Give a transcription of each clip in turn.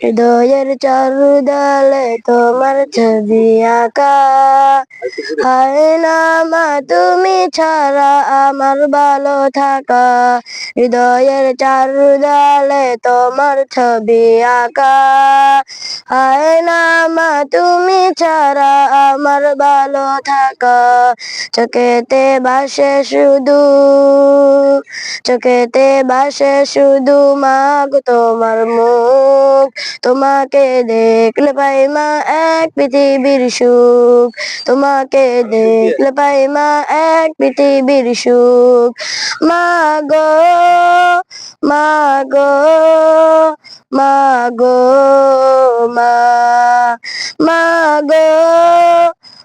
হৃদয়ের চারু ডালে তোমার ছবি আঁকা। হায় না মা, তুমি ছাড়া আমার ভালো থাকা। হৃদয়ের চারু ডালে তোমার ছবি আঁকা। হায় না মা, তুমি ছাড়া আমার ভালো থাকা। চোখেতে বাসে শুধু, চোখেতে বাসে শুধু মাগ তোমার মুখ। তোমাকে দেখলে পাই মা এক পৃথিবীর সুখ। তোমাকে দেখলে পাই মা এক পৃথিবীর সুখ। মা গো মা গো মা গো, মা মা গো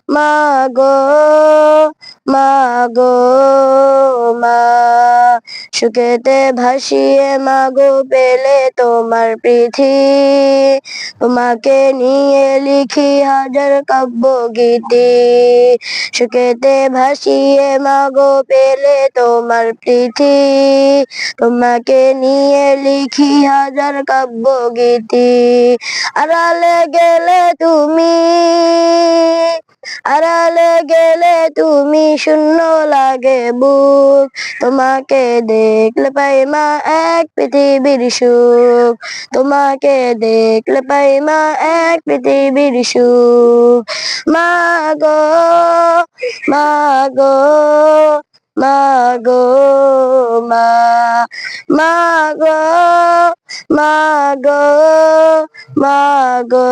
মা গো মা গো, মা। সুখেতে ভাসিয়ে মাগো পেলে তোমার পৃথি তোমাকে নিয়ে লিখি হাজার কাব্য গীতি। সুখেতে ভাসিয়ে মাগো পেলে তোমার পৃথি তোমাকে নিয়ে লিখি হাজার কাব্য গীতি। আড়ালে গেলে তুমি আড়ালে গেলে তুমি শূন্য লাগে বুক। তোমাকে দেখলে পাই মা এক পৃথিবীর সুখ। তোমাকে দেখলে পাই মা এক পৃথিবীর সুখ। মা গো মা গো মা গো, মা মা গো মা গো মা গো,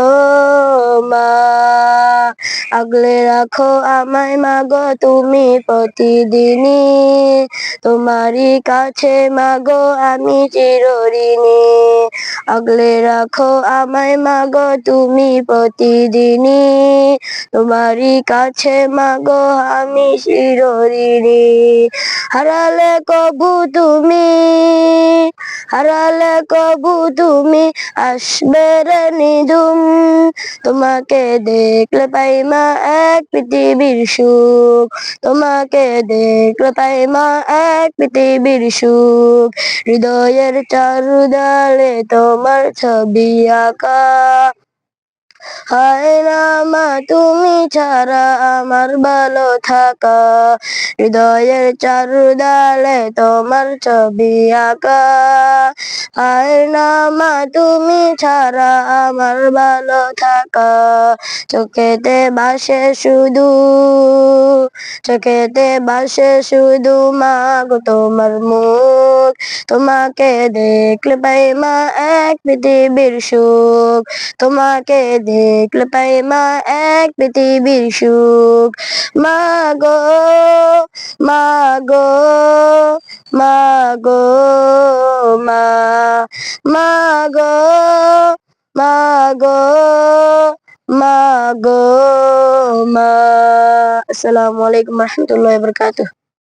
মা। আগলে রাখো আমায়, মাগো তুমি প্রতিদিনই। তোমারই কাছে, মাগো আমি চিরঋণী। আগলে রাখো আমায়, মাগো তুমি প্রতিদিনই। তোমারই কাছে, মাগো আমি চিরঋণী। হারালে কবু তুমি হারালে কবু তুমি আসবে রে নিধুম। তোমাকে দেখলে পাই মা এক পৃথিবীর সুখ। তোমাকে দেখলে পাই মা এক পৃথিবীর সুখ। হৃদয়ের চারুদালে তোমার ছবি আঁকা। হায় না মা তুমি ছাড়া আমার ভালো থাকা। হৃদয়ের চারুদালে তোমার ছবি আঁকা। হায় না তুমি ছাড়া আমার ভালো থাকা। চোখেতে বাসে শুধু, চোখেতে বাসে শুধু মা গো তোমার মুখ। তোমাকে দেখলে পাই মা এক পৃথিবীর সুখ। তোমাকে দেখলে পাই মা এক পৃথিবীর সুখ মা গো মা গো মা গো মা মা গো মা গো মা গো মা আসসালামু আলাইকুম রহমতুল্লাহ বরকাতুহ